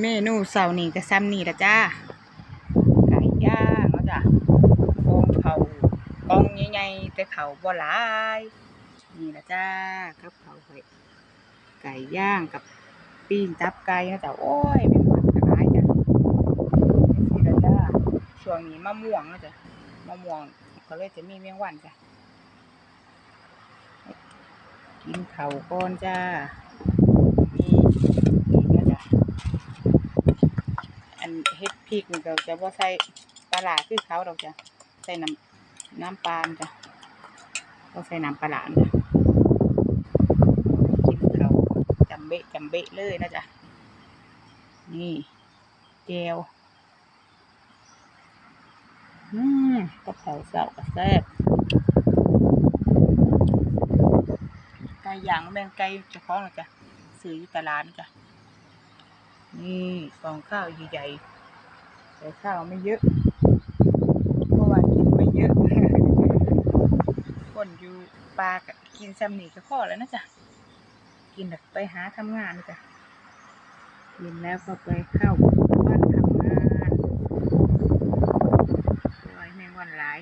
เมนูเสาร์นี้ก็ซ้ำนี่ละจ้าไก่ย่างแล้วจ้ะกองเขากองใหญ่ๆแต่เขาบ่หลายนี่ละจ้ากับเขาไข่ไก่ย่างกับปิ้งตับไก่นะจ้ะโอ้ยเป็นผักกระไรจ้ะนี่ละจ้าช่วงนี้มะม่วงนะจ้ะมะม่วงก็เลยจะมีเมี่ยงวันจ้ะกินเขาก่อนจ้านี่นี่นะจ้ะ อัน พริกนี่ก็จะบ่ใส่ปลาร้าคือเขาดอกจ้ะใส่น้ำน้ำปลาจ้ะบ่ใส่น้ำปลาร้าจ้ะกินเขาจำเบะจำเบะเลยนะจ๊ะนี่แจวอืมกับเขาเสาก็แซ่บไก่ย่างแบ่งไก่เจ้าของนะจ๊ะซื้ออยู่ตลาดนะจ๊ะนี่กองข้าวใหญ่ๆ แต่ข้าวไม่เยอะเพราะว่ากินไม่เยอะคนอยู่ปลากกินแซ้ำนี่ก็พอแล้วนะจ๊ะกินแบบไปหาทำงานจ๊ะกินแล้วก็ไปเข้าบ้านทำงานลอยแมงวันหลาย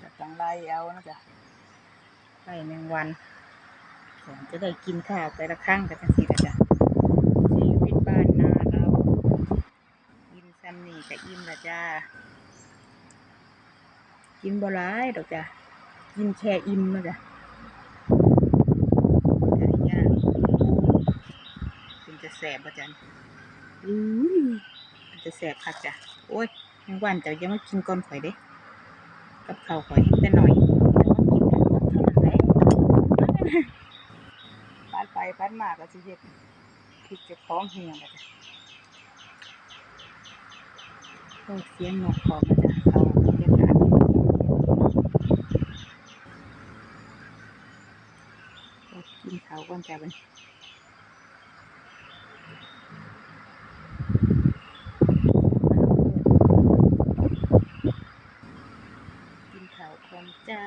จะต้องไล่เอานะจ๊ะไล่แมงวันก่อนจะได้กินข้าวแต่ละครั้งกันสินะจ๊ะ ชีวิตบ้านนาเรากินซ้ำนี่ก็อิ่มละ จ้า กินบ่หลายดอกจ้ะกินแค่อิ่มนะจ้ะย่างเป็นจะแสบป่ะจันอุ้ยเป็นจะแสบคักจ้ะ โอ้ยแมงวันจ้าอย่ามากินก่อนข่อยเด้ กับข้าวข่อยแต่หน่อยแต่ว่ากินกันหมดเท่านั้นแหละปานไปปานมาก็สิเฮ็ดพริกจะคล้องเหี่ยงแล้ว จ้ะโอ้เสียงนกพอมาจ้ะเอาบรรยากาศก็กินเขาก่อนจ้ะบันกินเขาก่อนจ้า